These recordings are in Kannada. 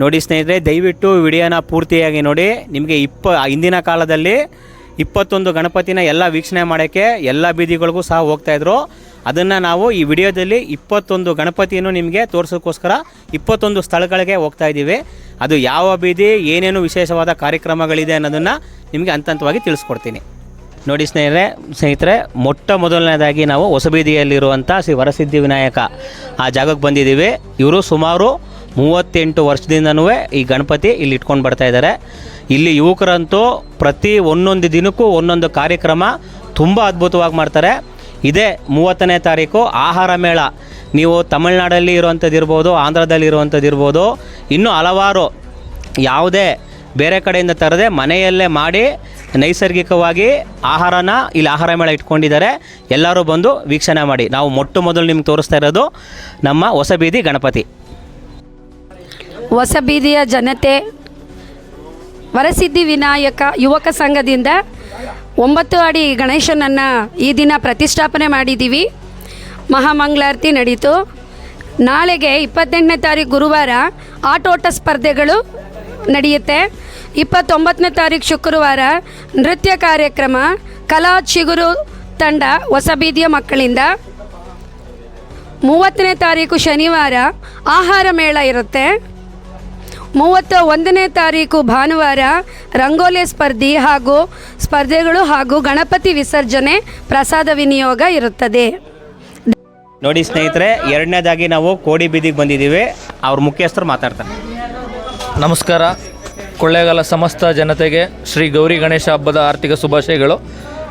ನೋಡಿ ಸ್ನೇಹಿತರೆ, ದಯವಿಟ್ಟು ವಿಡಿಯೋನ ಪೂರ್ತಿಯಾಗಿ ನೋಡಿ. ನಿಮಗೆ ಇಪ್ಪ, ಹಿಂದಿನ ಕಾಲದಲ್ಲಿ ಇಪ್ಪತ್ತೊಂದು ಗಣಪತಿನ ಎಲ್ಲ ವೀಕ್ಷಣೆ ಮಾಡೋಕ್ಕೆ ಎಲ್ಲ ಬೀದಿಗಳಿಗೂ ಸಹ ಹೋಗ್ತಾಯಿದ್ರು ಅದನ್ನು ನಾವು ಈ ವಿಡಿಯೋದಲ್ಲಿ ಇಪ್ಪತ್ತೊಂದು ಗಣಪತಿಯನ್ನು ನಿಮಗೆ ತೋರಿಸೋಕ್ಕೋಸ್ಕರ ಇಪ್ಪತ್ತೊಂದು ಸ್ಥಳಗಳಿಗೆ ಹೋಗ್ತಾ ಇದ್ದೀವಿ. ಅದು ಯಾವ ಬೀದಿ, ಏನೇನು ವಿಶೇಷವಾದ ಕಾರ್ಯಕ್ರಮಗಳಿದೆ ಅನ್ನೋದನ್ನು ನಿಮಗೆ ಹಂತ ಹಂತವಾಗಿ ತಿಳಿಸ್ಕೊಡ್ತೀನಿ. ನೋಡಿ ಸ್ನೇಹಿತರೆ ಸ್ನೇಹಿತರೆ, ಮೊಟ್ಟ ಮೊದಲನೇದಾಗಿ ನಾವು ಹೊಸಬೀದಿಯಲ್ಲಿರುವಂಥ ಶ್ರೀ ವರಸಿದ್ಧಿ ವಿನಾಯಕ ಆ ಜಾಗಕ್ಕೆ ಬಂದಿದ್ದೀವಿ. ಇವರು ಸುಮಾರು ಮೂವತ್ತೆಂಟು ವರ್ಷದಿಂದನೂ ಈ ಗಣಪತಿ ಇಲ್ಲಿ ಇಟ್ಕೊಂಡು ಬರ್ತಾ ಇದ್ದಾರೆ. ಇಲ್ಲಿ ಯುವಕರಂತೂ ಪ್ರತಿ ಒಂದೊಂದು ದಿನಕ್ಕೂ ಒಂದೊಂದು ಕಾರ್ಯಕ್ರಮ ತುಂಬ ಅದ್ಭುತವಾಗಿ ಮಾಡ್ತಾರೆ. ಇದೇ ಮೂವತ್ತನೇ ತಾರೀಕು ಆಹಾರ ಮೇಳ. ನೀವು ತಮಿಳ್ನಾಡಲ್ಲಿ ಇರುವಂಥದ್ದು ಇರ್ಬೋದು, ಆಂಧ್ರದಲ್ಲಿ ಇರುವಂಥದ್ದು ಇರ್ಬೋದು, ಇನ್ನೂ ಹಲವಾರು ಯಾವುದೇ ಬೇರೆ ಕಡೆಯಿಂದ ತರದೆ ಮನೆಯಲ್ಲೇ ಮಾಡಿ ನೈಸರ್ಗಿಕವಾಗಿ ಆಹಾರನ ಇಲ್ಲಿ ಆಹಾರ ಮೇಳ ಇಟ್ಕೊಂಡಿದ್ದಾರೆ. ಎಲ್ಲರೂ ಬಂದು ವೀಕ್ಷಣೆ ಮಾಡಿ. ನಾವು ಮೊಟ್ಟ ಮೊದಲು ನಿಮ್ಗೆ ತೋರಿಸ್ತಾ ಇರೋದು ನಮ್ಮ ಹೊಸಬೀದಿ ಗಣಪತಿ. ಹೊಸ ಬೀದಿಯ ಜನತೆ, ವರಸಿದ್ಧಿ ವಿನಾಯಕ ಯುವಕ ಸಂಘದಿಂದ ಒಂಬತ್ತು ಅಡಿ ಗಣೇಶನನ್ನು ಈ ದಿನ ಪ್ರತಿಷ್ಠಾಪನೆ ಮಾಡಿದ್ದೀವಿ. ಮಹಾಮಂಗಳಾರತಿ ನಡೀತು. ನಾಳೆಗೆ ಇಪ್ಪತ್ತೆಂಟನೇ ತಾರೀಕು ಗುರುವಾರ ಆಟೋಟ ಸ್ಪರ್ಧೆಗಳು ನಡೆಯುತ್ತೆ. ಇಪ್ಪತ್ತೊಂಬತ್ತನೇ ತಾರೀಕು ಶುಕ್ರವಾರ ನೃತ್ಯ ಕಾರ್ಯಕ್ರಮ, ಕಲಾ ಚಿಗುರು ತಂಡ ಹೊಸ ಬೀದಿಯ ಮಕ್ಕಳಿಂದ. ಮೂವತ್ತನೇ ತಾರೀಕು ಶನಿವಾರ ಆಹಾರ ಮೇಳ ಇರುತ್ತೆ. ಮೂವತ್ತ ಒಂದನೇ ತಾರೀಕು ಭಾನುವಾರ ರಂಗೋಲಿ ಸ್ಪರ್ಧೆ ಹಾಗೂ ಸ್ಪರ್ಧೆಗಳು ಹಾಗೂ ಗಣಪತಿ ವಿಸರ್ಜನೆ ಪ್ರಸಾದ ವಿನಿಯೋಗ ಇರುತ್ತದೆ. ನೋಡಿ ಸ್ನೇಹಿತರೆ ಎರಡನೇದಾಗಿ ನಾವು ಕೋಡಿ ಬೀದಿಗೆ ಬಂದಿದ್ದೀವಿ. ಅವ್ರ ಮುಖ್ಯಸ್ಥರು ಮಾತಾಡ್ತಾರೆ. ನಮಸ್ಕಾರ. ಕೊಳ್ಳೇಗಾಲ ಸಮಸ್ತ ಜನತೆಗೆ ಶ್ರೀ ಗೌರಿ ಗಣೇಶ ಹಬ್ಬದ ಆರ್ಥಿಕ ಶುಭಾಶಯಗಳು.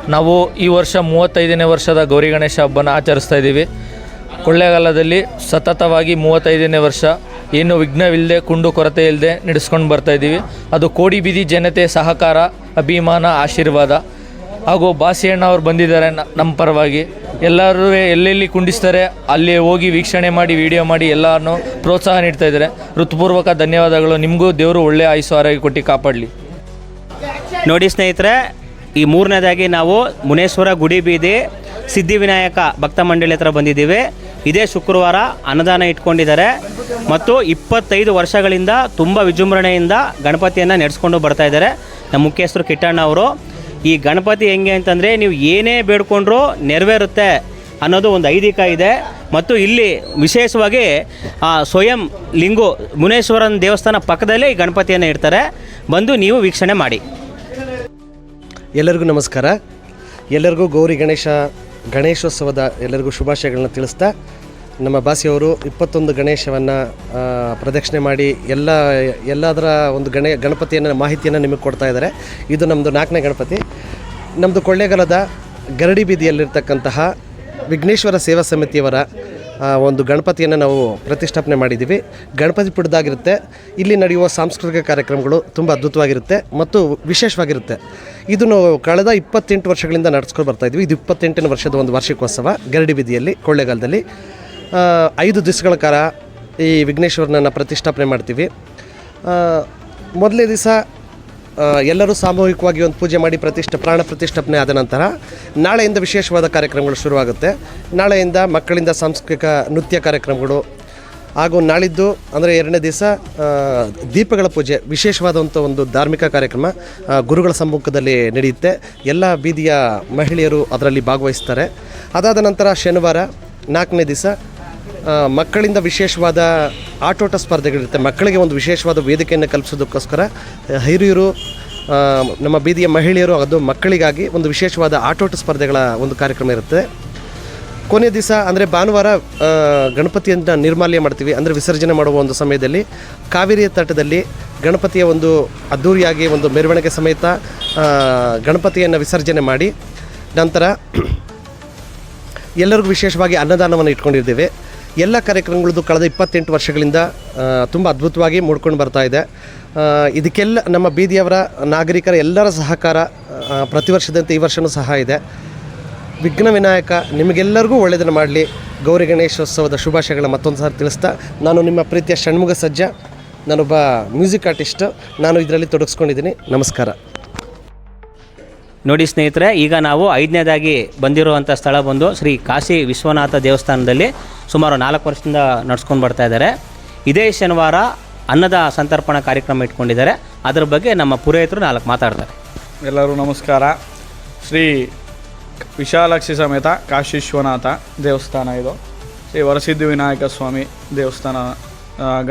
ನಾವು ಈ ವರ್ಷ ಮೂವತ್ತೈದನೇ ವರ್ಷದ ಗೌರಿ ಗಣೇಶ ಹಬ್ಬನ ಆಚರಿಸ್ತಾ ಇದ್ದೀವಿ. ಕೊಳ್ಳೇಗಾಲದಲ್ಲಿ ಸತತವಾಗಿ ಮೂವತ್ತೈದನೇ ವರ್ಷ ಏನು ವಿಘ್ನವಿಲ್ಲದೆ, ಕುಂಡು ಕೊರತೆ ಇಲ್ಲದೆ ನಡೆಸ್ಕೊಂಡು ಬರ್ತಾ ಇದ್ದೀವಿ. ಅದು ಕೋಡಿ ಬೀದಿ ಜನತೆ ಸಹಕಾರ, ಅಭಿಮಾನ, ಆಶೀರ್ವಾದ. ಹಾಗೂ ಬಾಸಿಯಣ್ಣ ಅವ್ರು ಬಂದಿದ್ದಾರೆ ನಮ್ಮ ಪರವಾಗಿ. ಎಲ್ಲರೂ ಎಲ್ಲೆಲ್ಲಿ ಕುಂಡಿಸ್ತಾರೆ, ಅಲ್ಲಿ ಹೋಗಿ ವೀಕ್ಷಣೆ ಮಾಡಿ, ವಿಡಿಯೋ ಮಾಡಿ ಎಲ್ಲರನ್ನೂ ಪ್ರೋತ್ಸಾಹ ನೀಡ್ತಾ ಇದ್ದಾರೆ. ಋತುಪೂರ್ವಕ ಧನ್ಯವಾದಗಳು. ನಿಮಗೂ ದೇವರು ಒಳ್ಳೆಯ ಆಯುಸ್ಸು ಆರೋಗ್ಯ ಕೊಟ್ಟು ಕಾಪಾಡಲಿ. ನೋಡಿ ಸ್ನೇಹಿತರೆ, ಈ ಮೂರನೇದಾಗಿ ನಾವು ಮುನೇಶ್ವರ ಗುಡಿ ಬೀದಿ ಸಿದ್ಧಿವಿನಾಯಕ ಭಕ್ತ ಮಂಡಳಿ ಹತ್ರ ಬಂದಿದ್ದೀವಿ. ಇದೇ ಶುಕ್ರವಾರ ಅನ್ನದಾನ ಇಟ್ಕೊಂಡಿದ್ದಾರೆ. ಮತ್ತು ಇಪ್ಪತ್ತೈದು ವರ್ಷಗಳಿಂದ ತುಂಬ ವಿಜೃಂಭಣೆಯಿಂದ ಗಣಪತಿಯನ್ನು ನಡೆಸ್ಕೊಂಡು ಬರ್ತಾ ಇದ್ದಾರೆ. ನಮ್ಮ ಮುಖ್ಯಸ್ಥರು ಕಿಟ್ಟಣ್ಣ ಅವರು, ಈ ಗಣಪತಿ ಹೆಂಗೆ ಅಂತಂದರೆ ನೀವು ಏನೇ ಬೇಡ್ಕೊಂಡ್ರೂ ನೆರವೇರುತ್ತೆ ಅನ್ನೋದು ಒಂದು ಐದಿಕ ಇದೆ. ಮತ್ತು ಇಲ್ಲಿ ವಿಶೇಷವಾಗಿ ಸ್ವಯಂ ಲಿಂಗು ಮುನೇಶ್ವರನ ದೇವಸ್ಥಾನ ಪಕ್ಕದಲ್ಲೇ ಈ ಗಣಪತಿಯನ್ನು ಇಡ್ತಾರೆ. ಬಂದು ನೀವು ವೀಕ್ಷಣೆ ಮಾಡಿ. ಎಲ್ಲರಿಗೂ ನಮಸ್ಕಾರ. ಎಲ್ಲರಿಗೂ ಗೌರಿ ಗಣೇಶ ಗಣೇಶೋತ್ಸವದ ಎಲ್ಲರಿಗೂ ಶುಭಾಶಯಗಳನ್ನ ತಿಳಿಸ್ತಾ, ನಮ್ಮ ಬಾಸಿಯವರು ಇಪ್ಪತ್ತೊಂದು ಗಣೇಶವನ್ನು ಪ್ರದಕ್ಷಿಣೆ ಮಾಡಿ ಎಲ್ಲ, ಎಲ್ಲದರ ಒಂದು ಗಣ, ಗಣಪತಿಯನ್ನು, ಮಾಹಿತಿಯನ್ನು ನಿಮಗೆ ಕೊಡ್ತಾ ಇದ್ದಾರೆ. ಇದು ನಮ್ಮದು ನಾಲ್ಕನೇ ಗಣಪತಿ. ನಮ್ಮದು ಕೊಳ್ಳೇಗಾಲದ ಗರಡಿ ಬೀದಿಯಲ್ಲಿರ್ತಕ್ಕಂತಹ ವಿಘ್ನೇಶ್ವರ ಸೇವಾ ಸಮಿತಿಯವರ ಒಂದು ಗಣಪತಿಯನ್ನು ನಾವು ಪ್ರತಿಷ್ಠಾಪನೆ ಮಾಡಿದ್ದೀವಿ. ಗಣಪತಿ ಪುಟ್ಟದಾಗಿರುತ್ತೆ ಇಲ್ಲಿ ನಡೆಯುವ ಸಾಂಸ್ಕೃತಿಕ ಕಾರ್ಯಕ್ರಮಗಳು ತುಂಬ ಅದ್ಭುತವಾಗಿರುತ್ತೆ ಮತ್ತು ವಿಶೇಷವಾಗಿರುತ್ತೆ. ಇದು ಕಳೆದ ಇಪ್ಪತ್ತೆಂಟು ವರ್ಷಗಳಿಂದ ನಡೆಸ್ಕೊಂಡು ಬರ್ತಾ ಇದ್ವಿ. ಇದು ಇಪ್ಪತ್ತೆಂಟನೇ ವರ್ಷದ ಒಂದು ವಾರ್ಷಿಕೋತ್ಸವ. ಗರಡಿ ಬೀದಿಯಲ್ಲಿ, ಕೊಳ್ಳೇಗಾಲದಲ್ಲಿ. ಐದು ದಿವಸಗಳ ಕಾಲ ಈ ವಿಘ್ನೇಶ್ವರನನ್ನು ಪ್ರತಿಷ್ಠಾಪನೆ ಮಾಡ್ತೀವಿ. ಮೊದಲನೇ ದಿವಸ ಎಲ್ಲರೂ ಸಾಮೂಹಿಕವಾಗಿ ಒಂದು ಪೂಜೆ ಮಾಡಿ ಪ್ರತಿಷ್ಠೆ, ಪ್ರಾಣ ಪ್ರತಿಷ್ಠಾಪನೆ ಆದ ನಂತರ ನಾಳೆಯಿಂದ ವಿಶೇಷವಾದ ಕಾರ್ಯಕ್ರಮಗಳು ಶುರುವಾಗುತ್ತೆ. ನಾಳೆಯಿಂದ ಮಕ್ಕಳಿಂದ ಸಾಂಸ್ಕೃತಿಕ ನೃತ್ಯ ಕಾರ್ಯಕ್ರಮಗಳು ಹಾಗೂ ನಾಳಿದ್ದು, ಅಂದರೆ ಎರಡನೇ ದಿವಸ ದೀಪಗಳ ಪೂಜೆ ವಿಶೇಷವಾದಂಥ ಒಂದು ಧಾರ್ಮಿಕ ಕಾರ್ಯಕ್ರಮ ಗುರುಗಳ ಸಮ್ಮುಖದಲ್ಲಿ ನಡೆಯುತ್ತೆ. ಎಲ್ಲ ಬೀದಿಯ ಮಹಿಳೆಯರು ಅದರಲ್ಲಿ ಭಾಗವಹಿಸ್ತಾರೆ. ಅದಾದ ನಂತರ ಶನಿವಾರ ನಾಲ್ಕನೇ ದಿವಸ ಮಕ್ಕಳಿಂದ ವಿಶೇಷವಾದ ಆಟೋಟ ಸ್ಪರ್ಧೆಗಳಿರುತ್ತೆ. ಮಕ್ಕಳಿಗೆ ಒಂದು ವಿಶೇಷವಾದ ವೇದಿಕೆಯನ್ನು ಕಲ್ಪಿಸೋದಕ್ಕೋಸ್ಕರ, ಹಿರಿಯರು ನಮ್ಮ ಬೀದಿಯ ಮಹಿಳೆಯರು ಅದು ಮಕ್ಕಳಿಗಾಗಿ ಒಂದು ವಿಶೇಷವಾದ ಆಟೋಟ ಸ್ಪರ್ಧೆಗಳ ಒಂದು ಕಾರ್ಯಕ್ರಮ ಇರುತ್ತೆ. ಕೊನೆ ದಿವಸ ಅಂದರೆ ಭಾನುವಾರ ಗಣಪತಿಯನ್ನ ನಿರ್ಮಾಲ್ಯ ಮಾಡ್ತೀವಿ. ಅಂದರೆ ವಿಸರ್ಜನೆ ಮಾಡುವ ಒಂದು ಸಮಯದಲ್ಲಿ ಕಾವೇರಿಯ ತಟದಲ್ಲಿ ಗಣಪತಿಯ ಒಂದು ಅದ್ಧೂರಿಯಾಗಿ ಒಂದು ಮೆರವಣಿಗೆ ಸಮೇತ ಗಣಪತಿಯನ್ನು ವಿಸರ್ಜನೆ ಮಾಡಿ ನಂತರ ಎಲ್ಲರಿಗೂ ವಿಶೇಷವಾಗಿ ಅನ್ನದಾನವನ್ನು ಇಟ್ಕೊಂಡಿದ್ದೇವೆ. ಎಲ್ಲ ಕಾರ್ಯಕ್ರಮಗಳದ್ದು ಕಳೆದ ಇಪ್ಪತ್ತೆಂಟು ವರ್ಷಗಳಿಂದ ತುಂಬ ಅದ್ಭುತವಾಗಿ ಮೂಡ್ಕೊಂಡು ಬರ್ತಾ ಇದೆ. ಇದಕ್ಕೆಲ್ಲ ನಮ್ಮ ಬೀದಿಯವರ ನಾಗರಿಕರ ಎಲ್ಲರ ಸಹಕಾರ ಪ್ರತಿ ವರ್ಷದಂತೆ ಈ ವರ್ಷವೂ ಸಹ ಇದೆ. ವಿಘ್ನ ವಿನಾಯಕ ನಿಮಗೆಲ್ಲರಿಗೂ ಒಳ್ಳೆಯದನ್ನು ಮಾಡಲಿ. ಗೌರಿ ಗಣೇಶೋತ್ಸವದ ಶುಭಾಶಯಗಳ ಮತ್ತೊಂದು ಸಾರಿ ತಿಳಿಸ್ತಾ ನಾನು ನಿಮ್ಮ ಪ್ರೀತಿಯ ಷಣ್ಮುಗ ಸಜ್ಜ ನಾನೊಬ್ಬ ಮ್ಯೂಸಿಕ್ ಆರ್ಟಿಸ್ಟ್ ನಾನು ಇದರಲ್ಲಿ ತೊಡಗಿಸ್ಕೊಂಡಿದ್ದೀನಿ. ನಮಸ್ಕಾರ. ನೋಡಿ ಸ್ನೇಹಿತರೆ ಈಗ ನಾವು ಐದನೇದಾಗಿ ಬಂದಿರುವಂಥ ಸ್ಥಳ ಬಂದು ಶ್ರೀ ಕಾಶಿ ವಿಶ್ವನಾಥ ದೇವಸ್ಥಾನದಲ್ಲಿ ಸುಮಾರು ನಾಲ್ಕು ವರ್ಷದಿಂದ ನಡ್ಸ್ಕೊಂಡು ಬರ್ತಾ ಇದ್ದಾರೆ. ಇದೇ ಶನಿವಾರ ಅನ್ನದ ಸಂತರ್ಪಣಾ ಕಾರ್ಯಕ್ರಮ ಇಟ್ಕೊಂಡಿದ್ದಾರೆ. ಅದರ ಬಗ್ಗೆ ನಮ್ಮ ಪುರೋಹಿತರು ನಾಲ್ಕು ಮಾತಾಡ್ತಾರೆ. ಎಲ್ಲರೂ ನಮಸ್ಕಾರ. ಶ್ರೀ ವಿಶಾಲಾಕ್ಷಿ ಸಮೇತ ಕಾಶಿ ವಿಶ್ವನಾಥ ದೇವಸ್ಥಾನ ಇದು. ಶ್ರೀ ವರಸಿದ್ಧಿ ವಿನಾಯಕ ಸ್ವಾಮಿ ದೇವಸ್ಥಾನ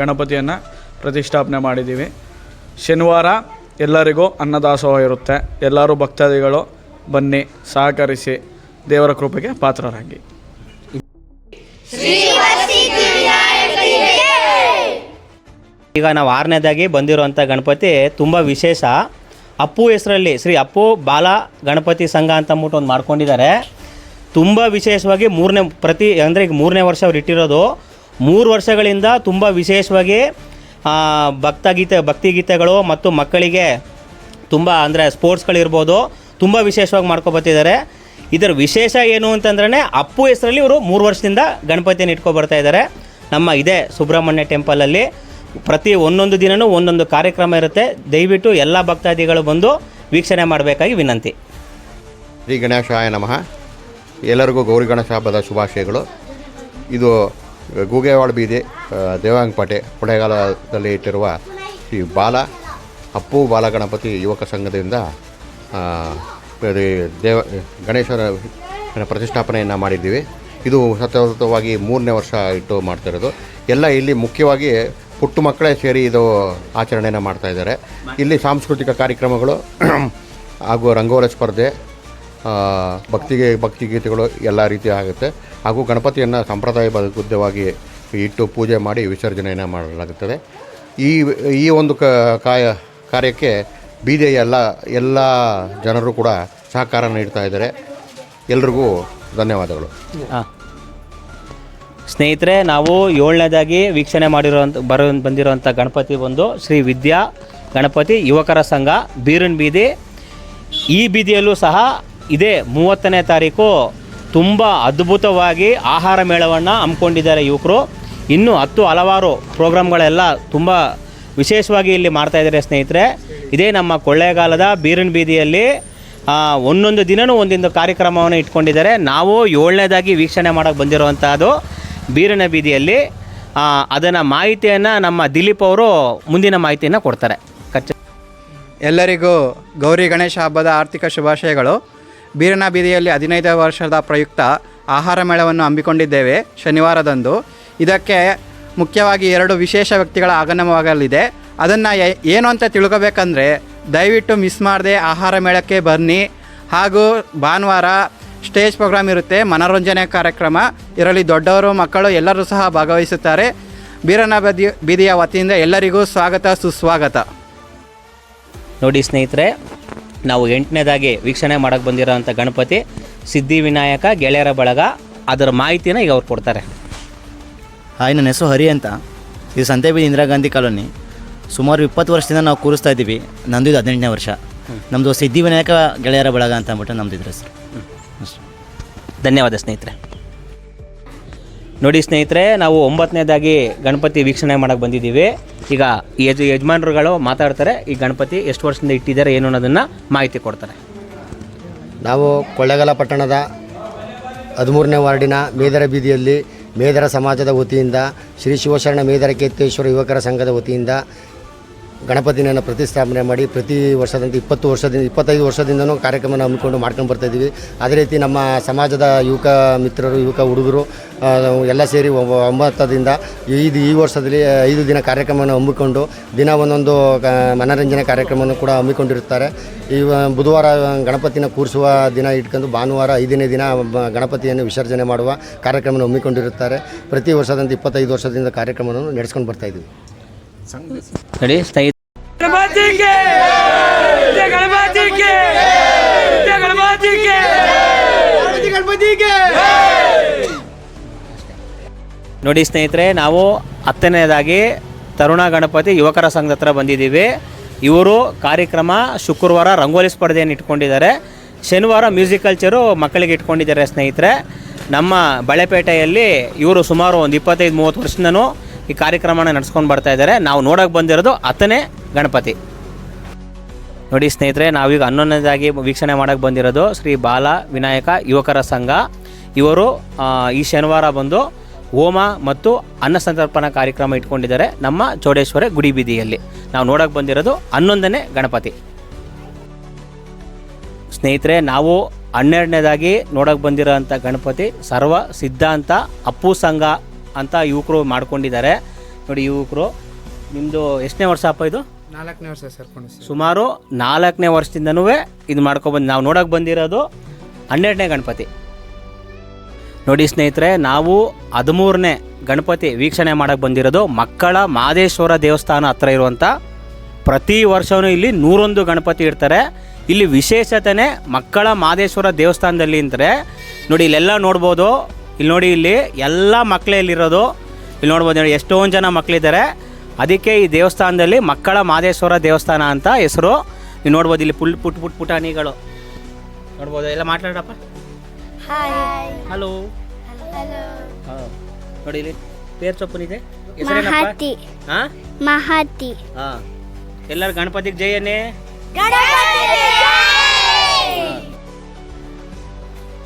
ಗಣಪತಿಯನ್ನು ಪ್ರತಿಷ್ಠಾಪನೆ ಮಾಡಿದ್ದೀವಿ. ಶನಿವಾರ ಎಲ್ಲರಿಗೂ ಅನ್ನದಾಸೋಹ ಇರುತ್ತೆ. ಎಲ್ಲರೂ ಭಕ್ತಾದಿಗಳು ಬನ್ನಿ, ಸಹಕರಿಸಿ ದೇವರ ಕೃಪೆಗೆ ಪಾತ್ರರಾಗಿ. ಈಗ ನಾವು ಆರನೇದಾಗಿ ಬಂದಿರುವಂಥ ಗಣಪತಿ ತುಂಬ ವಿಶೇಷ. ಅಪ್ಪು ಹೆಸರಲ್ಲಿ ಶ್ರೀ ಅಪ್ಪು ಬಾಲ ಗಣಪತಿ ಸಂಘ ಅಂತ ಅಂದ್ಬಿಟ್ಟು ಒಂದು ಮಾಡ್ಕೊಂಡಿದ್ದಾರೆ. ತುಂಬ ವಿಶೇಷವಾಗಿ ಮೂರನೇ ಪ್ರತಿ, ಅಂದರೆ ಈಗ ಮೂರನೇ ವರ್ಷ ಅವ್ರು ಇಟ್ಟಿರೋದು. ಮೂರು ವರ್ಷಗಳಿಂದ ತುಂಬ ವಿಶೇಷವಾಗಿ ಭಕ್ತಗೀತೆ, ಭಕ್ತಿಗೀತೆಗಳು ಮತ್ತು ಮಕ್ಕಳಿಗೆ ತುಂಬ, ಅಂದರೆ ಸ್ಪೋರ್ಟ್ಸ್ಗಳಿರ್ಬೋದು. ತುಂಬ ವಿಶೇಷವಾಗಿ ಮಾಡ್ಕೊಬತ್ತಿದ್ದಾರೆ ಇದರ ವಿಶೇಷ ಏನು ಅಂತಂದ್ರೆ ಅಪ್ಪು ಹೆಸರಲ್ಲಿ ಇವರು ಮೂರು ವರ್ಷದಿಂದ ಗಣಪತಿಯನ್ನು ಇಟ್ಕೊ ಬರ್ತಾ ಇದ್ದಾರೆ. ನಮ್ಮ ಇದೇ ಸುಬ್ರಹ್ಮಣ್ಯ ಟೆಂಪಲಲ್ಲಿ ಪ್ರತಿ ಒಂದೊಂದು ದಿನವೂ ಒಂದೊಂದು ಕಾರ್ಯಕ್ರಮ ಇರುತ್ತೆ. ದಯವಿಟ್ಟು ಎಲ್ಲ ಭಕ್ತಾದಿಗಳು ಬಂದು ವೀಕ್ಷಣೆ ಮಾಡಬೇಕಾಗಿ ವಿನಂತಿ. ಶ್ರೀ ಗಣೇಶಾಯ ನಮಃ. ಎಲ್ಲರಿಗೂ ಗೌರಿ ಗಣೇಶ ಹಬ್ಬದ ಶುಭಾಶಯಗಳು. ಇದು ಗೂಗೇವಾಡ ಬೀದಿ ದೇವಾಂಗಪೇಟೆ ಕೊಳ್ಳೇಗಾಲದಲ್ಲಿ ಇಟ್ಟಿರುವ ಶ್ರೀ ಬಾಲ, ಅಪ್ಪು ಬಾಲ ಗಣಪತಿ ಯುವಕ ಸಂಘದಿಂದ ದೇವ ಗಣೇಶನ ಪ್ರತಿಷ್ಠಾಪನೆಯನ್ನು ಮಾಡಿದ್ದೀವಿ. ಇದು ಸತತವಾಗಿ ಮೂರನೇ ವರ್ಷ ಇಟ್ಟು ಮಾಡ್ತಿರೋದು ಎಲ್ಲ ಇಲ್ಲಿ ಮುಖ್ಯವಾಗಿ ಪುಟ್ಟ ಮಕ್ಕಳೇ ಸೇರಿ ಇದು ಆಚರಣೆಯನ್ನು ಮಾಡ್ತಾ ಇದ್ದಾರೆ. ಇಲ್ಲಿ ಸಾಂಸ್ಕೃತಿಕ ಕಾರ್ಯಕ್ರಮಗಳು ಹಾಗೂ ರಂಗೋಲಿ ಸ್ಪರ್ಧೆ ಭಕ್ತಿಗೆ ಭಕ್ತಿಗೀತೆಗಳು ಎಲ್ಲ ರೀತಿ ಆಗುತ್ತೆ. ಹಾಗೂ ಗಣಪತಿಯನ್ನು ಸಂಪ್ರದಾಯಬದ್ಧವಾಗಿ ಇಟ್ಟು ಪೂಜೆ ಮಾಡಿ ವಿಸರ್ಜನೆಯನ್ನು ಮಾಡಲಾಗುತ್ತದೆ. ಈ ಈ ಒಂದು ಕಾಯ, ಕಾರ್ಯಕ್ಕೆ ಬೀದಿಯ ಎಲ್ಲ ಎಲ್ಲ ಜನರು ಕೂಡ ಸಹಕಾರ ನೀಡ್ತಾ ಇದ್ದಾರೆ. ಎಲ್ರಿಗೂ ಧನ್ಯವಾದಗಳು. ಸ್ನೇಹಿತರೆ, ನಾವು ಏಳನೇದಾಗಿ ವೀಕ್ಷಣೆ ಮಾಡಿರೋಂಥ ಬರೋ ಬಂದಿರುವಂಥ ಗಣಪತಿ ಬಂದು ಶ್ರೀ ವಿದ್ಯಾ ಗಣಪತಿ ಯುವಕರ ಸಂಘ ಬೀರನ್ ಬೀದಿ. ಈ ಬೀದಿಯಲ್ಲೂ ಸಹ ಇದೇ ಮೂವತ್ತನೇ ತಾರೀಕು ತುಂಬ ಅದ್ಭುತವಾಗಿ ಆಹಾರ ಮೇಳವನ್ನು ಹಮ್ಮಿಕೊಂಡಿದ್ದಾರೆ ಯುವಕರು. ಇನ್ನೂ ಹತ್ತು ಹಲವಾರು ಪ್ರೋಗ್ರಾಮ್ಗಳೆಲ್ಲ ತುಂಬ ವಿಶೇಷವಾಗಿ ಇಲ್ಲಿ ಮಾಡ್ತಾಯಿದ್ದಾರೆ ಸ್ನೇಹಿತರೆ. ಇದೇ ನಮ್ಮ ಕೊಳ್ಳೇಗಾಲದ ಬೀರನ್ ಬೀದಿಯಲ್ಲಿ ಒಂದೊಂದು ದಿನವೂ ಒಂದೊಂದು ಕಾರ್ಯಕ್ರಮವನ್ನು ಇಟ್ಕೊಂಡಿದ್ದಾರೆ. ನಾವು ಏಳನೇದಾಗಿ ವೀಕ್ಷಣೆ ಮಾಡೋಕ್ಕೆ ಬಂದಿರುವಂಥದ್ದು ಬೀರನ ಬೀದಿಯಲ್ಲಿ ಅದನ್ನು ಮಾಹಿತಿಯನ್ನು ನಮ್ಮ ದಿಲೀಪ್ ಅವರು ಮುಂದಿನ ಮಾಹಿತಿಯನ್ನು ಕೊಡ್ತಾರೆ. ಎಲ್ಲರಿಗೂ ಗೌರಿ ಗಣೇಶ ಹಬ್ಬದ ಆರ್ಥಿಕ ಶುಭಾಶಯಗಳು. ಬೀರನ ಬೀದಿಯಲ್ಲಿ ಹದಿನೈದು ವರ್ಷದ ಪ್ರಯುಕ್ತ ಆಹಾರ ಮೇಳವನ್ನು ಹಮ್ಮಿಕೊಂಡಿದ್ದೇವೆ ಶನಿವಾರದಂದು. ಇದಕ್ಕೆ ಮುಖ್ಯವಾಗಿ ಎರಡು ವಿಶೇಷ ವ್ಯಕ್ತಿಗಳ ಆಗಮನವಾಗಲಿದೆ ಅದನ್ನು ಏನು ಅಂತ ತಿಳ್ಕೋಬೇಕಂದ್ರೆ ದಯವಿಟ್ಟು ಮಿಸ್ ಮಾಡದೆ ಆಹಾರ ಮೇಳಕ್ಕೆ ಬನ್ನಿ. ಹಾಗೂ ಭಾನುವಾರ ಸ್ಟೇಜ್ ಪ್ರೋಗ್ರಾಮ್ ಇರುತ್ತೆ ಮನೋರಂಜನೆ ಕಾರ್ಯಕ್ರಮ. ಇದರಲ್ಲಿ ದೊಡ್ಡವರು ಮಕ್ಕಳು ಎಲ್ಲರೂ ಸಹ ಭಾಗವಹಿಸುತ್ತಾರೆ. ಬೀರನ ಬದಿ ಬೀದಿಯ ವತಿಯಿಂದ ಎಲ್ಲರಿಗೂ ಸ್ವಾಗತ ಸುಸ್ವಾಗತ. ನೋಡಿ ಸ್ನೇಹಿತರೆ ನಾವು ಎಂಟನೇದಾಗಿ ವೀಕ್ಷಣೆ ಮಾಡೋಕ್ಕೆ ಬಂದಿರೋಂಥ ಗಣಪತಿ ಸಿದ್ಧಿವಿನಾಯಕ ಗೆಳೆಯರ ಬಳಗ ಅದರ ಮಾಹಿತಿನ ಈಗ ಅವ್ರು ಕೊಡ್ತಾರೆ. ಹಾಯ್ ನನ್ನ ಹೆಸರು ಹರಿ ಅಂತ. ಇದು ಸಂತೆಬೀದಿ ಇಂದಿರಾ ಗಾಂಧಿ ಕಾಲೋನಿ. ಸುಮಾರು ಇಪ್ಪತ್ತು ವರ್ಷದಿಂದ ನಾವು ಕೂರಿಸ್ತಾ ಇದ್ದೀವಿ. ನಂದು ಇದು ಹದಿನೆಂಟನೇ ವರ್ಷ. ನಮ್ಮದು ಸಿದ್ಧಿವಿನಾಯಕ ಗೆಳೆಯರ ಬಳಗ ಅಂತ ಅಂದ್ಬಿಟ್ಟು ನಮ್ದು ಇದ್ರ ಹೆಸರು ಧನ್ಯವಾದ ಸ್ನೇಹಿತರೆ. ನೋಡಿ ಸ್ನೇಹಿತರೆ, ನಾವು ಒಂಬತ್ತನೇದಾಗಿ ಗಣಪತಿ ವೀಕ್ಷಣೆ ಮಾಡೋಕ್ಕೆ ಬಂದಿದ್ದೀವಿ. ಈಗ ಯಜ, ಯಜಮಾನರುಗಳು ಮಾತಾಡ್ತಾರೆ, ಈ ಗಣಪತಿ ಎಷ್ಟು ವರ್ಷದಿಂದ ಇಟ್ಟಿದ್ದಾರೆ, ಏನು ಅನ್ನೋದನ್ನು ಮಾಹಿತಿ ಕೊಡ್ತಾರೆ. ನಾವು ಕೊಳ್ಳೇಗಾಲ ಪಟ್ಟಣದ ಹದಿಮೂರನೇ ವಾರ್ಡಿನ ಮೇದರ ಬೀದಿಯಲ್ಲಿ ಮೇದರ ಸಮಾಜದ ವತಿಯಿಂದ ಶ್ರೀ ಶಿವಶರಣ ಮೇದರ ಕೇತೇಶ್ವರ ಯುವಕರ ಸಂಘದ ವತಿಯಿಂದ ಗಣಪತಿಯನ್ನು ಪ್ರತಿಷ್ಠಾಪನೆ ಮಾಡಿ ಪ್ರತಿ ವರ್ಷದಂತೆ ಇಪ್ಪತ್ತು ವರ್ಷದಿಂದ, ಇಪ್ಪತ್ತೈದು ವರ್ಷದಿಂದನೂ ಕಾರ್ಯಕ್ರಮನ ಹಮ್ಮಿಕೊಂಡು ಮಾಡ್ಕೊಂಡು ಬರ್ತಾ ಇದ್ದೀವಿ. ಅದೇ ರೀತಿ ನಮ್ಮ ಸಮಾಜದ ಯುವಕ ಮಿತ್ರರು, ಯುವಕ ಹುಡುಗರು ಎಲ್ಲ ಸೇರಿ ಒಂಬತ್ತದಿಂದ ಐದು, ಈ ವರ್ಷದಲ್ಲಿ ಐದು ದಿನ ಕಾರ್ಯಕ್ರಮವನ್ನು ಹಮ್ಮಿಕೊಂಡು ದಿನ ಒಂದೊಂದು ಮನೋರಂಜನೆ ಕಾರ್ಯಕ್ರಮವನ್ನು ಕೂಡ ಹಮ್ಮಿಕೊಂಡಿರ್ತಾರೆ ಈ ಬುಧವಾರ ಗಣಪತಿನ ಕೂರಿಸುವ ದಿನ ಇಟ್ಕೊಂಡು ಭಾನುವಾರ ಐದನೇ ದಿನ ಗಣಪತಿಯನ್ನು ವಿಸರ್ಜನೆ ಮಾಡುವ ಕಾರ್ಯಕ್ರಮವನ್ನು ಹಮ್ಮಿಕೊಂಡಿರುತ್ತಾರೆ. ಪ್ರತಿ ವರ್ಷದಂತೆ ಇಪ್ಪತ್ತೈದು ವರ್ಷದಿಂದ ಕಾರ್ಯಕ್ರಮವನ್ನು ನಡೆಸ್ಕೊಂಡು ನೋಡಿ ಸ್ನೇಹಿತ ನೋಡಿ ಸ್ನೇಹಿತರೆ ನಾವು ಹತ್ತನೇದಾಗಿ ತರುಣ ಗಣಪತಿ ಯುವಕರ ಸಂಘದ ಹತ್ರ ಬಂದಿದ್ದೀವಿ. ಇವರು ಕಾರ್ಯಕ್ರಮ ಶುಕ್ರವಾರ ರಂಗೋಲಿ ಸ್ಪರ್ಧೆಯನ್ನು ಇಟ್ಕೊಂಡಿದ್ದಾರೆ. ಶನಿವಾರ ಮ್ಯೂಸಿಕಲ್ ಕಲ್ಚರು ಮಕ್ಕಳಿಗೆ ಇಟ್ಕೊಂಡಿದ್ದಾರೆ ಸ್ನೇಹಿತರೆ. ನಮ್ಮ ಬಳೆಪೇಟೆಯಲ್ಲಿ ಇವರು ಸುಮಾರು ಒಂದು ಇಪ್ಪತ್ತೈದು ಮೂವತ್ತು ವರ್ಷದಿಂದನೂ ಈ ಕಾರ್ಯಕ್ರಮನ ನಡೆಸ್ಕೊಂಡು ಬರ್ತಾ ಇದ್ದಾರೆ. ನಾವು ನೋಡೋಕೆ ಬಂದಿರೋದು ಹತ್ತನೇ ಗಣಪತಿ. ನೋಡಿ ಸ್ನೇಹಿತರೆ, ನಾವೀಗ ಹನ್ನೊಂದನೇದಾಗಿ ವೀಕ್ಷಣೆ ಮಾಡೋಕ್ಕೆ ಬಂದಿರೋದು ಶ್ರೀ ಬಾಲ ವಿನಾಯಕ ಯುವಕರ ಸಂಘ. ಇವರು ಈ ಶನಿವಾರ ಬಂದು ಹೋಮ ಮತ್ತು ಅನ್ನ ಸಂತರ್ಪಣಾ ಕಾರ್ಯಕ್ರಮ ಇಟ್ಕೊಂಡಿದ್ದಾರೆ ನಮ್ಮ ಚೌಡೇಶ್ವರ ಗುಡಿ ಬೀದಿಯಲ್ಲಿ. ನಾವು ನೋಡೋಕೆ ಬಂದಿರೋದು ಹನ್ನೊಂದನೇ ಗಣಪತಿ. ಸ್ನೇಹಿತರೆ, ನಾವು ಹನ್ನೆರಡನೇದಾಗಿ ನೋಡೋಕೆ ಬಂದಿರೋ ಅಂಥ ಗಣಪತಿ ಸರ್ವ ಸಿದ್ಧಾಂತ ಅಪ್ಪು ಸಂಘ ಅಂತ ಯುವಕರು ಮಾಡ್ಕೊಂಡಿದ್ದಾರೆ. ನೋಡಿ ಯುವಕರು ನಿಮ್ಮದು ಎಷ್ಟನೇ ವರ್ಷ ಅಪ್ಪ ಇದು? ನಾಲ್ಕನೇ ವರ್ಷ ಸೇರ್ಕೊಂಡು ಸುಮಾರು ನಾಲ್ಕನೇ ವರ್ಷದಿಂದನೂ ಇದು ಮಾಡ್ಕೊಬಂದು ನಾವು ನೋಡೋಕೆ ಬಂದಿರೋದು ಹನ್ನೆರಡನೇ ಗಣಪತಿ. ನೋಡಿ ಸ್ನೇಹಿತರೆ ನಾವು ಹದಿಮೂರನೇ ಗಣಪತಿ ವೀಕ್ಷಣೆ ಮಾಡೋಕ್ಕೆ ಬಂದಿರೋದು ಮಕ್ಕಳ ಮಾದೇಶ್ವರ ದೇವಸ್ಥಾನ ಹತ್ರ ಇರುವಂಥ ಪ್ರತಿ ವರ್ಷವೂ ಇಲ್ಲಿ ನೂರೊಂದು ಗಣಪತಿ ಇಡ್ತಾರೆ. ಇಲ್ಲಿ ವಿಶೇಷತೆನೇ ಮಕ್ಕಳ ಮಾದೇಶ್ವರ ದೇವಸ್ಥಾನದಲ್ಲಿ ಅಂದರೆ ನೋಡಿ ಇಲ್ಲೆಲ್ಲ ನೋಡ್ಬೋದು. ಇಲ್ಲಿ ನೋಡಿ ಇಲ್ಲಿ ಎಲ್ಲ ಮಕ್ಕಳೇ ಇಲ್ಲಿರೋದು. ಇಲ್ಲಿ ನೋಡ್ಬೋದು ನೋಡಿ ಎಷ್ಟೊಂದು ಜನ ಮಕ್ಕಳಿದ್ದಾರೆ ಅದಕ್ಕೆ ಈ ದೇವಸ್ಥಾನದಲ್ಲಿ ಮಕ್ಕಳ ಮಾದೇಶ್ವರ ದೇವಸ್ಥಾನ ಅಂತ ಹೆಸರು. ನೀವು ನೋಡ್ಬೋದು ಇಲ್ಲಿ ಪುಲ್ ಪುಟ್ ಪುಟ್ ಪುಟಾಣಿಗಳು. ನೋಡ್ಬೋದು ಎಲ್ಲ ಮಾತಾಡಪ್ಪ ಹಲೋ ನೋಡಿ ಇಲ್ಲಿ ಪೇರ್ ಚೊಪ್ಪನಿದೆ ಮಹಾತಿ ಮಹತಿ. ಹಾ? ಮಹತಿ. ಹಾ. ಎಲ್ಲರೂ ಗಣಪತಿಗೆ ಜಯನೇ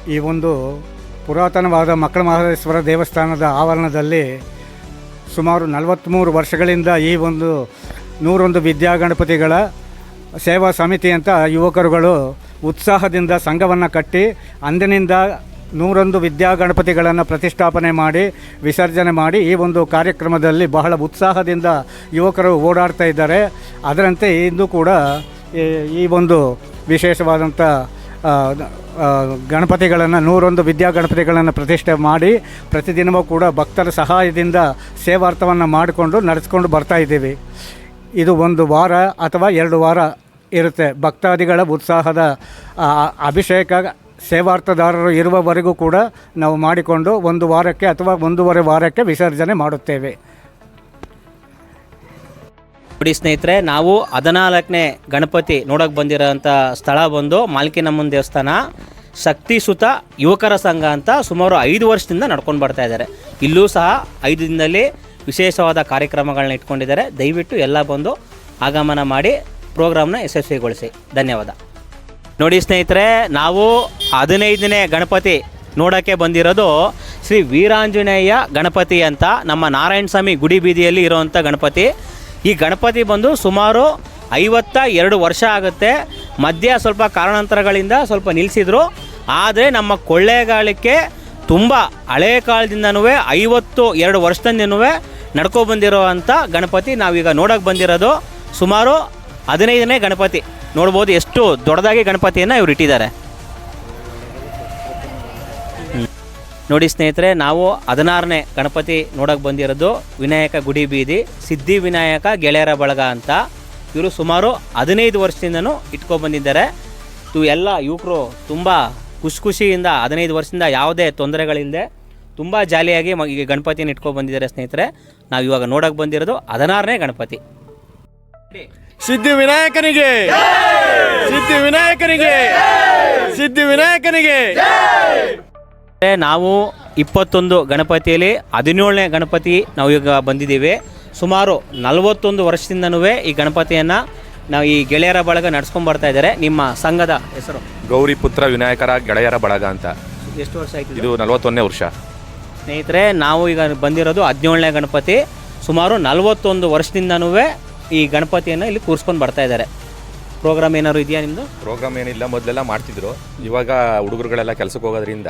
ಈ ಒಂದು ಪುರಾತನವಾದ ಮಕ್ಕಳ ಮಹದೇಶ್ವರ ದೇವಸ್ಥಾನದ ಆವರಣದಲ್ಲಿ ಸುಮಾರು ನಲವತ್ತ್ಮೂರು ವರ್ಷಗಳಿಂದ ಈ ಒಂದು ನೂರೊಂದು ವಿದ್ಯಾಗಣಪತಿಗಳ ಸೇವಾ ಸಮಿತಿ ಅಂತ ಯುವಕರುಗಳು ಉತ್ಸಾಹದಿಂದ ಸಂಘವನ್ನು ಕಟ್ಟಿ ಅಂದಿನಿಂದ ನೂರೊಂದು ವಿದ್ಯಾಗಣಪತಿಗಳನ್ನು ಪ್ರತಿಷ್ಠಾಪನೆ ಮಾಡಿ, ವಿಸರ್ಜನೆ ಮಾಡಿ ಈ ಒಂದು ಕಾರ್ಯಕ್ರಮದಲ್ಲಿ ಬಹಳ ಉತ್ಸಾಹದಿಂದ ಯುವಕರು ಓಡಾಡ್ತಾ ಇದ್ದಾರೆ. ಅದರಂತೆ ಇಂದು ಕೂಡ ಈ- ಒಂದು ವಿಶೇಷವಾದಂಥ ಗಣಪತಿಗಳನ್ನು, ನೂರೊಂದು ವಿದ್ಯಾಗಣಪತಿಗಳನ್ನು ಪ್ರತಿಷ್ಠೆ ಮಾಡಿ ಪ್ರತಿದಿನವೂ ಕೂಡ ಭಕ್ತರ ಸಹಾಯದಿಂದ ಸೇವಾರ್ಥವನ್ನು ಮಾಡಿಕೊಂಡು ನಡೆಸ್ಕೊಂಡು ಬರ್ತಾ ಇದ್ದೀವಿ. ಇದು ಒಂದು ವಾರ ಅಥವಾ ಎರಡು ವಾರ ಇರುತ್ತೆ. ಭಕ್ತಾದಿಗಳ ಉತ್ಸಾಹದ ಅಭಿಷೇಕ ಸೇವಾರ್ಥದಾರರು ಇರುವವರೆಗೂ ಕೂಡ ನಾವು ಮಾಡಿಕೊಂಡು ಒಂದು ವಾರಕ್ಕೆ ಅಥವಾ ಒಂದೂವರೆ ವಾರಕ್ಕೆ ವಿಸರ್ಜನೆ ಮಾಡುತ್ತೇವೆ. ನೋಡಿ ಸ್ನೇಹಿತರೆ, ನಾವು ಹದಿನಾಲ್ಕನೇ ಗಣಪತಿ ನೋಡೋಕೆ ಬಂದಿರೋಂಥ ಸ್ಥಳ ಬಂದು ಮಾಲ್ಕಿನಮ್ಮನ ದೇವಸ್ಥಾನ. ಶಕ್ತಿಸುತ ಯುವಕರ ಸಂಘ ಅಂತ ಸುಮಾರು ಐದು ವರ್ಷದಿಂದ ನಡ್ಕೊಂಡು ಬರ್ತಾ ಇದ್ದಾರೆ. ಇಲ್ಲೂ ಸಹ ಐದು ದಿನದಲ್ಲಿ ವಿಶೇಷವಾದ ಕಾರ್ಯಕ್ರಮಗಳನ್ನ ಇಟ್ಕೊಂಡಿದ್ದಾರೆ. ದಯವಿಟ್ಟು ಎಲ್ಲ ಬಂದು ಆಗಮನ ಮಾಡಿ ಪ್ರೋಗ್ರಾಮ್ನ ಯಶಸ್ವಿಗೊಳಿಸಿ. ಧನ್ಯವಾದ. ನೋಡಿ ಸ್ನೇಹಿತರೆ, ನಾವು ಹದಿನೈದನೇ ಗಣಪತಿ ನೋಡೋಕ್ಕೆ ಬಂದಿರೋದು ಶ್ರೀ ವೀರಾಂಜನೇಯ ಗಣಪತಿ ಅಂತ ನಮ್ಮ ನಾರಾಯಣ ಸ್ವಾಮಿ ಗುಡಿ ಬೀದಿಯಲ್ಲಿ ಇರೋವಂಥ ಗಣಪತಿ. ಈ ಗಣಪತಿ ಬಂದು ಸುಮಾರು ಐವತ್ತ ಎರಡು ವರ್ಷ ಆಗುತ್ತೆ. ಮಧ್ಯ ಸ್ವಲ್ಪ ಕಾರಣಾಂತರಗಳಿಂದ ಸ್ವಲ್ಪ ನಿಲ್ಲಿಸಿದ್ರು ಆದರೆ ನಮ್ಮ ಕೊಳ್ಳೇಗಾಲಕ್ಕೆ ತುಂಬ ಹಳೆ ಕಾಲದಿಂದನೂ ಐವತ್ತು ಎರಡು ವರ್ಷದಿಂದನೂ ನಡ್ಕೊ ಬಂದಿರೋವಂಥ ಗಣಪತಿ ನಾವೀಗ ನೋಡೋಕೆ ಬಂದಿರೋದು. ಸುಮಾರು ಹದಿನೈದನೇ ಗಣಪತಿ. ನೋಡ್ಬೋದು ಎಷ್ಟು ದೊಡ್ಡದಾಗಿ ಗಣಪತಿಯನ್ನು ಇವರು ಇಟ್ಟಿದ್ದಾರೆ. ನೋಡಿ ಸ್ನೇಹಿತರೆ, ನಾವು ಹದಿನಾರನೇ ಗಣಪತಿ ನೋಡೋಕೆ ಬಂದಿರೋದು ವಿನಾಯಕ ಗುಡಿ ಬೀದಿ, ಸಿದ್ಧಿ ವಿನಾಯಕ ಗೆಳೆಯರ ಬಳಗ ಅಂತ. ಇವರು ಸುಮಾರು ಹದಿನೈದು ವರ್ಷದಿಂದನೂ ಇಟ್ಕೊಬಂದಿದ್ದಾರೆ ಇವು ಎಲ್ಲ ಯುವಕರು ತುಂಬ ಖುಷಿ ಖುಷಿಯಿಂದ ಹದಿನೈದು ವರ್ಷದಿಂದ ಯಾವುದೇ ತೊಂದರೆಗಳಿಲ್ಲದೆ ತುಂಬ ಜಾಲಿಯಾಗಿ ಮ- ಈ ಗಣಪತಿನ ಇಟ್ಕೊಂಡು ಬಂದಿದ್ದಾರೆ ಸ್ನೇಹಿತರೆ. ನಾವು ಇವಾಗ ನೋಡೋಕೆ ಬಂದಿರೋದು ಹದಿನಾರನೇ ಗಣಪತಿ. ಸಿದ್ಧಿ ವಿನಾಯಕನಿಗೆ. ಸಿದ್ಧಿ ವಿನಾಯಕನಿಗೆ. ಸಿದ್ಧಿ ವಿನಾಯಕನಿಗೆ. ನಾವು ಇಪ್ಪತ್ತೊಂದು ಗಣಪತಿಯಲ್ಲಿ ಹದಿನೇಳನೇ ಗಣಪತಿ ನಾವು ಈಗ ಬಂದಿದ್ದೀವಿ. ಸುಮಾರು ನಲವತ್ತೊಂದು ವರ್ಷದಿಂದನೂ ಈ ಗಣಪತಿಯನ್ನು ನಾವು ಈ ಗೆಳೆಯರ ಬಳಗ ನಡ್ಸ್ಕೊಂಡು ಬರ್ತಾ ಇದ್ದಾರೆ. ನಿಮ್ಮ ಸಂಘದ ಹೆಸರು? ಗೌರಿ ಪುತ್ರ ವಿನಾಯಕರ ಗೆಳೆಯರ ಬಳಗ ಅಂತ. ಎಷ್ಟು ವರ್ಷ ಆಯ್ತು ಇದು? ನಲವತ್ತೊಂದನೇ ವರ್ಷ. ಸ್ನೇಹಿತರೆ ನಾವು ಈಗ ಬಂದಿರೋದು ಹದಿನೇಳನೇ ಗಣಪತಿ. ಸುಮಾರು ನಲವತ್ತೊಂದು ವರ್ಷದಿಂದನೂ ಈ ಗಣಪತಿಯನ್ನು ಇಲ್ಲಿ ಕೂರಿಸ್ಕೊಂಡು ಬರ್ತಾ ಇದ್ದಾರೆ. ಪ್ರೋಗ್ರಾಮ್ ಏನಾದ್ರು ಇದೆಯಾ ನಿಮ್ಮದು ಪ್ರೋಗ್ರಾಮ್ ಏನಿಲ್ಲ ಮೊದಲೆಲ್ಲ ಮಾಡ್ತಿದ್ರು. ಇವಾಗ ಹುಡುಗರುಗಳೆಲ್ಲ ಕೆಲಸಕ್ಕೆ ಹೋಗೋದ್ರಿಂದ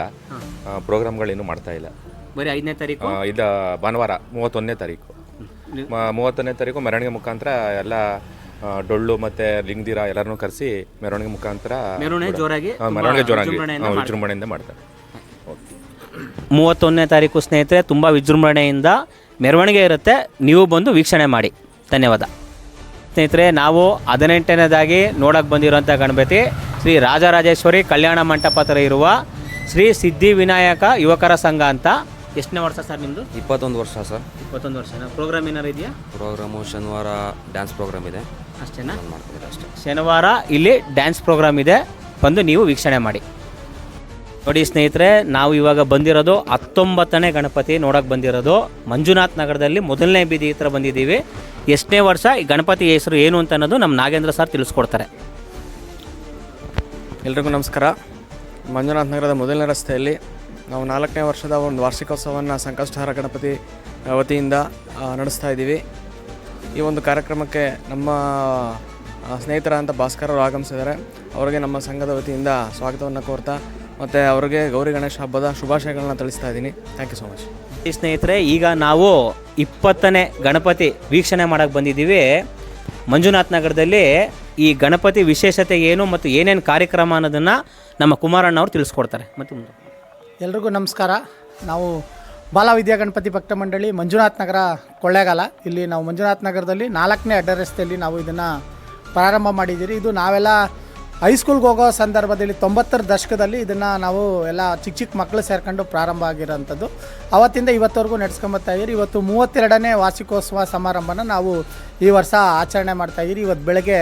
ಪ್ರೋಗ್ರಾಮ್ಗಳೇನು ಮಾಡ್ತಾ ಇಲ್ಲ. ಬರೀ ಐದನೇ ತಾರೀಕು? ಆ, ಇದು ಭಾನುವಾರ ಮೂವತ್ತೊಂದನೇ ತಾರೀಕು. ಮ- ಮೂವತ್ತೊಂದನೇ ತಾರೀಕು ಮೆರವಣಿಗೆ ಮುಖಾಂತರ ಎಲ್ಲ ಆ, ಡೊಳ್ಳು ಮತ್ತೆ ಲಿಂಗ್ದಿರ ಎಲ್ಲರನ್ನೂ ಕರೆಸಿ ಮೆರವಣಿಗೆ ಮುಖಾಂತರ ಮೆರವಣಿಗೆ ಬಿಡೋದು. ಜೋರಾಗಿ, ಆ, ತುಂಬಾ ಮೆರವಣಿಗೆ ಜೋರಾಗಿ. ವಿಜೃಂಭಣೆಯಿಂದ ಮಾಡ್ತಾರೆ. ಮೂವತ್ತೊಂದನೇ ತಾರೀಕು ಸ್ನೇಹಿತರೆ ತುಂಬ ವಿಜೃಂಭಣೆಯಿಂದ ಮೆರವಣಿಗೆ ಇರುತ್ತೆ. ನೀವು ಬಂದು ವೀಕ್ಷಣೆ ಮಾಡಿ. ಧನ್ಯವಾದ. ಸ್ನೇಹಿತರೆ ನಾವು ಹದಿನೆಂಟನೇದಾಗಿ ನೋಡಕ್ಕೆ ಬಂದಿರುವಂಥ ಗಣಪತಿ ಶ್ರೀ ರಾಜರಾಜೇಶ್ವರಿ ಕಲ್ಯಾಣ ಮಂಟಪ ಹತ್ರ ಇರುವ ಶ್ರೀ ಸಿದ್ಧಿ ವಿನಾಯಕ ಯುವಕರ ಸಂಘ ಅಂತ. ಎಷ್ಟನೇ ವರ್ಷ ಸರ್ ನಿಮ್ಮದು ಇಪ್ಪತ್ತೊಂದು ವರ್ಷ ಸರ್. ಇಪ್ಪತ್ತೊಂದು ವರ್ಷ ಪ್ರೋಗ್ರಾಮ್ ಏನಾರು ಇದೆಯಾ? ಪ್ರೋಗ್ರಾಮು ಶನಿವಾರ ಡ್ಯಾನ್ಸ್ ಪ್ರೋಗ್ರಾಮ್ ಇದೆ. ಅಷ್ಟೇನಾ? ಅಷ್ಟೇ. ಶನಿವಾರ ಇಲ್ಲಿ ಡ್ಯಾನ್ಸ್ ಪ್ರೋಗ್ರಾಮ್ ಇದೆ. ಬಂದು ನೀವು ವೀಕ್ಷಣೆ ಮಾಡಿ. ನೋಡಿ ಸ್ನೇಹಿತರೆ ನಾವು ಇವಾಗ ಬಂದಿರೋದು ಹತ್ತೊಂಬತ್ತನೇ ಗಣಪತಿ ನೋಡೋಕೆ ಬಂದಿರೋದು. ಮಂಜುನಾಥ್ ನಗರದಲ್ಲಿ ಮೊದಲನೇ ಬೀದಿ ಹತ್ರ ಬಂದಿದ್ದೀವಿ. ಎಷ್ಟನೇ ವರ್ಷ ಈ ಗಣಪತಿ ಹೆಸರು ಏನು ಅಂತ ಅನ್ನೋದು ನಮ್ಮ ನಾಗೇಂದ್ರ ಸರ್ ತಿಳಿಸ್ಕೊಡ್ತಾರೆ. ಎಲ್ರಿಗೂ ನಮಸ್ಕಾರ. ಮಂಜುನಾಥ್ ನಗರದ ಮೊದಲನೇ ರಸ್ತೆಯಲ್ಲಿ ನಾವು ನಾಲ್ಕನೇ ವರ್ಷದ ಒಂದು ವಾರ್ಷಿಕೋತ್ಸವವನ್ನು ಸಂಕಷ್ಟಹಾರ ಗಣಪತಿ ವತಿಯಿಂದ ನಡೆಸ್ತಾ ಇದ್ದೀವಿ. ಈ ಒಂದು ಕಾರ್ಯಕ್ರಮಕ್ಕೆ ನಮ್ಮ ಸ್ನೇಹಿತರ ಅಂತ ಭಾಸ್ಕರ್ ಅವರು ಆಗಮಿಸಿದ್ದಾರೆ. ಅವರಿಗೆ ನಮ್ಮ ಸಂಘದ ವತಿಯಿಂದ ಸ್ವಾಗತವನ್ನು ಕೋರ್ತಾ ಮತ್ತು ಅವ್ರಿಗೆ ಗೌರಿ ಗಣೇಶ ಹಬ್ಬದ ಶುಭಾಶಯಗಳನ್ನ ತಿಳಿಸ್ತಾ ಇದ್ದೀನಿ. ಥ್ಯಾಂಕ್ ಯು ಸೊ ಮಚ್ ಈ ಸ್ನೇಹಿತರೆ ಈಗ ನಾವು ಇಪ್ಪತ್ತನೇ ಗಣಪತಿ ವೀಕ್ಷಣೆ ಮಾಡಕ್ಕೆ ಬಂದಿದ್ದೀವಿ. ಮಂಜುನಾಥ್ ನಗರದಲ್ಲಿ ಈ ಗಣಪತಿ ವಿಶೇಷತೆ ಏನು ಮತ್ತು ಏನೇನು ಕಾರ್ಯಕ್ರಮ ಅನ್ನೋದನ್ನು ನಮ್ಮ ಕುಮಾರಣ್ಣ ಅವರು ತಿಳಿಸ್ಕೊಡ್ತಾರೆ. ಮತ್ತು ಮುಂದೆ. ಎಲ್ರಿಗೂ ನಮಸ್ಕಾರ. ನಾವು ಬಾಲ ವಿದ್ಯಾ ಗಣಪತಿ ಭಕ್ತ ಮಂಡಳಿ ಮಂಜುನಾಥ್ ನಗರ ಕೊಳ್ಳೇಗಾಲ. ಇಲ್ಲಿ ನಾವು ಮಂಜುನಾಥ್ ನಗರದಲ್ಲಿ ನಾಲ್ಕನೇ ಅಡ್ಡ ರಸ್ತೆಯಲ್ಲಿ ನಾವು ಇದನ್ನು ಪ್ರಾರಂಭ ಮಾಡಿದ್ದೀರಿ. ಇದು ನಾವೆಲ್ಲ ಹೈಸ್ಕೂಲ್ಗೆ ಹೋಗೋ ಸಂದರ್ಭದಲ್ಲಿ ತೊಂಬತ್ತರ ದಶಕದಲ್ಲಿ ಇದನ್ನು ನಾವು ಎಲ್ಲ ಚಿಕ್ಕ ಚಿಕ್ಕ ಮಕ್ಕಳು ಸೇರ್ಕೊಂಡು ಪ್ರಾರಂಭ ಆಗಿರೋಂಥದ್ದು. ಅವತ್ತಿಂದ ಇವತ್ತವರೆಗೂ ಇದ್ದೀರಿ. ಇವತ್ತು ಮೂವತ್ತೆರಡನೇ ವಾರ್ಷಿಕೋತ್ಸವ ಸಮಾರಂಭನ ನಾವು ಈ ವರ್ಷ ಆಚರಣೆ ಮಾಡ್ತಾಯಿದ್ದೀರಿ ಇವತ್ತು ಬೆಳಗ್ಗೆ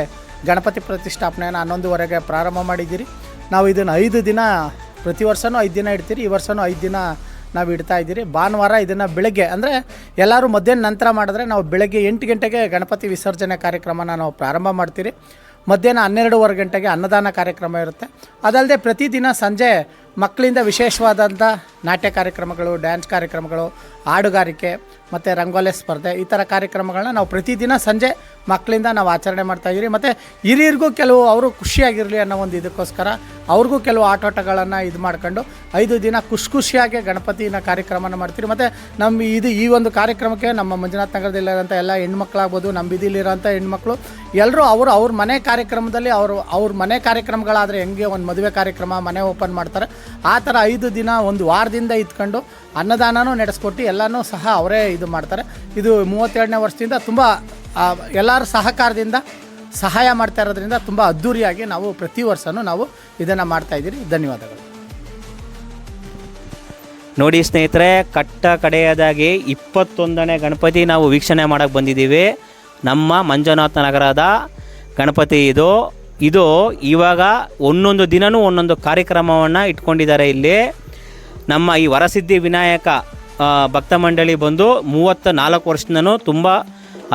ಗಣಪತಿ ಪ್ರತಿಷ್ಠಾಪನೆಯನ್ನು ಹನ್ನೊಂದುವರೆಗೆ ಪ್ರಾರಂಭ ಮಾಡಿದ್ದೀರಿ. ನಾವು ಇದನ್ನು ಐದು ದಿನ ಪ್ರತಿ ವರ್ಷವೂ ಐದು ದಿನ ಇಡ್ತೀರಿ. ಈ ವರ್ಷವೂ ಐದು ದಿನ ನಾವು ಇಡ್ತಾ ಇದ್ದೀರಿ. ಭಾನುವಾರ ಇದನ್ನು ಬೆಳಗ್ಗೆ ಅಂದರೆ ಎಲ್ಲರೂ ಮಧ್ಯಾಹ್ನ ನಂತರ ಮಾಡಿದ್ರೆ ನಾವು ಬೆಳಗ್ಗೆ ಎಂಟು ಗಂಟೆಗೆ ಗಣಪತಿ ವಿಸರ್ಜನೆ ಕಾರ್ಯಕ್ರಮನ ನಾವು ಪ್ರಾರಂಭ ಮಾಡ್ತೀರಿ. ಮಧ್ಯಾಹ್ನ ಹನ್ನೆರಡುವರೆ ಗಂಟೆಗೆ ಅನ್ನದಾನ ಕಾರ್ಯಕ್ರಮ ಇರುತ್ತೆ. ಅದಲ್ಲದೆ ಪ್ರತಿದಿನ ಸಂಜೆ ಮಕ್ಕಳಿಂದ ವಿಶೇಷವಾದಂಥ ನಾಟ್ಯ ಕಾರ್ಯಕ್ರಮಗಳು, ಡ್ಯಾನ್ಸ್ ಕಾರ್ಯಕ್ರಮಗಳು, ಹಾಡುಗಾರಿಕೆ, ಮತ್ತು ರಂಗೋಲೆ ಸ್ಪರ್ಧೆ ಈ ಥರ ಕಾರ್ಯಕ್ರಮಗಳನ್ನ ನಾವು ಪ್ರತಿದಿನ ಸಂಜೆ ಮಕ್ಕಳಿಂದ ನಾವು ಆಚರಣೆ ಮಾಡ್ತಾಯಿದ್ದೀರಿ ಮತ್ತು ಹಿರಿಯರಿಗೂ ಕೆಲವು ಅವರು ಖುಷಿಯಾಗಿರಲಿ ಅನ್ನೋ ಒಂದು ಇದಕ್ಕೋಸ್ಕರ ಅವ್ರಿಗೂ ಕೆಲವು ಆಟೋಟಗಳನ್ನು ಇದು ಮಾಡ್ಕೊಂಡು ಐದು ದಿನ ಖುಷಿ ಖುಷಿಯಾಗಿ ಗಣಪತಿನ ಕಾರ್ಯಕ್ರಮನ ಮಾಡ್ತೀರಿ. ಮತ್ತು ನಮ್ಮ ಇದು ಈ ಒಂದು ಕಾರ್ಯಕ್ರಮಕ್ಕೆ ನಮ್ಮ ಮಂಜುನಾಥ್ ನಗರದಲ್ಲಿರೋಂಥ ಎಲ್ಲ ಹೆಣ್ಮಕ್ಳಾಗ್ಬೋದು ನಮ್ಮ ಬೀದಿಲಿರೋಂಥ ಹೆಣ್ಮಕ್ಳು ಎಲ್ಲರೂ ಅವರು ಅವ್ರ ಮನೆ ಕಾರ್ಯಕ್ರಮದಲ್ಲಿ ಅವರು ಅವ್ರ ಮನೆ ಕಾರ್ಯಕ್ರಮಗಳಾದರೆ ಹೆಂಗೆ ಒಂದು ಮದುವೆ ಕಾರ್ಯಕ್ರಮ, ಮನೆ ಓಪನ್ ಮಾಡ್ತಾರೆ. ಆ ಥರ ಐದು ದಿನ ಒಂದು ವಾರದಿಂದ ಇದ್ಕೊಂಡು ಅನ್ನದಾನನೂ ನಡೆಸ್ಕೊಟ್ಟು ಎಲ್ಲನೂ ಸಹ ಅವರೇ ಇದು ಮಾಡ್ತಾರೆ. ಇದು ಮೂವತ್ತೆರಡನೇ ವರ್ಷದಿಂದ ತುಂಬ ಎಲ್ಲರ ಸಹಕಾರದಿಂದ ಸಹಾಯ ಮಾಡ್ತಾ ಇರೋದ್ರಿಂದ ತುಂಬ ಅದ್ಧೂರಿಯಾಗಿ ನಾವು ಪ್ರತಿ ವರ್ಷವೂ ನಾವು ಇದನ್ನು ಮಾಡ್ತಾಯಿದ್ದೀರಿ ಧನ್ಯವಾದಗಳು. ನೋಡಿ ಸ್ನೇಹಿತರೆ, ಕಟ್ಟ ಕಡೆಯದಾಗಿ ಇಪ್ಪತ್ತೊಂದನೇ ಗಣಪತಿ ನಾವು ವೀಕ್ಷಣೆ ಮಾಡೋಕ್ಕೆ ಬಂದಿದ್ದೀವಿ. ನಮ್ಮ ಮಂಜುನಾಥ ನಗರದ ಗಣಪತಿ ಇದು. ಇದು ಇವಾಗ ಒಂದೊಂದು ದಿನವೂ ಒಂದೊಂದು ಕಾರ್ಯಕ್ರಮವನ್ನು ಇಟ್ಕೊಂಡಿದ್ದಾರೆ ಇಲ್ಲಿ. ನಮ್ಮ ಈ ವರಸಿದ್ಧಿ ವಿನಾಯಕ ಭಕ್ತ ಮಂಡಳಿ ಬಂದು ಮೂವತ್ತ ನಾಲ್ಕು ವರ್ಷದಿಂದನೂ ತುಂಬ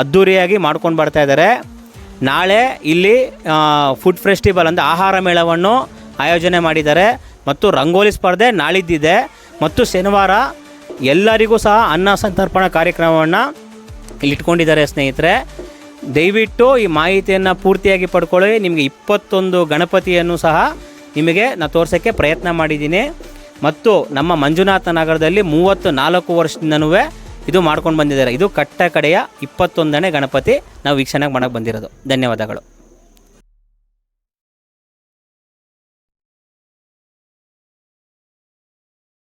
ಅದ್ಧೂರಿಯಾಗಿ ಮಾಡ್ಕೊಂಡು ಬರ್ತಾ ಇದ್ದಾರೆ. ನಾಳೆ ಇಲ್ಲಿ ಫುಡ್ ಫೆಸ್ಟಿವಲ್ ಅಂದರೆ ಆಹಾರ ಮೇಳವನ್ನು ಆಯೋಜನೆ ಮಾಡಿದ್ದಾರೆ. ಮತ್ತು ರಂಗೋಲಿ ಸ್ಪರ್ಧೆ ನಾಳಿದ್ದಿದೆ. ಮತ್ತು ಶನಿವಾರ ಎಲ್ಲರಿಗೂ ಸಹ ಅನ್ನ ಸಂತರ್ಪಣಾ ಕಾರ್ಯಕ್ರಮವನ್ನು ಇಲ್ಲಿ ಇಟ್ಕೊಂಡಿದ್ದಾರೆ ಸ್ನೇಹಿತರೆ. ದಯವಿಟ್ಟು ಈ ಮಾಹಿತಿಯನ್ನು ಪೂರ್ತಿಯಾಗಿ ಪಡ್ಕೊಳ್ಳಿ. ನಿಮಗೆ ಇಪ್ಪತ್ತೊಂದು ಗಣಪತಿಯನ್ನು ಸಹ ನಿಮಗೆ ನಾನು ತೋರ್ಸೋಕ್ಕೆ ಪ್ರಯತ್ನ ಮಾಡಿದ್ದೀನಿ. ಮತ್ತು ನಮ್ಮ ಮಂಜುನಾಥ ನಗರದಲ್ಲಿ ಮೂವತ್ತು ನಾಲ್ಕು ವರ್ಷದಿಂದನೂ ಇದು ಮಾಡ್ಕೊಂಡು ಬಂದಿದ್ದಾರೆ. ಇದು ಕಟ್ಟ ಕಡೆಯ ಇಪ್ಪತ್ತೊಂದನೇ ಗಣಪತಿ ನಾವು ವೀಕ್ಷಣೆ ಮಾಡೋಕ್ಕೆ ಬಂದಿರೋದು. ಧನ್ಯವಾದಗಳು.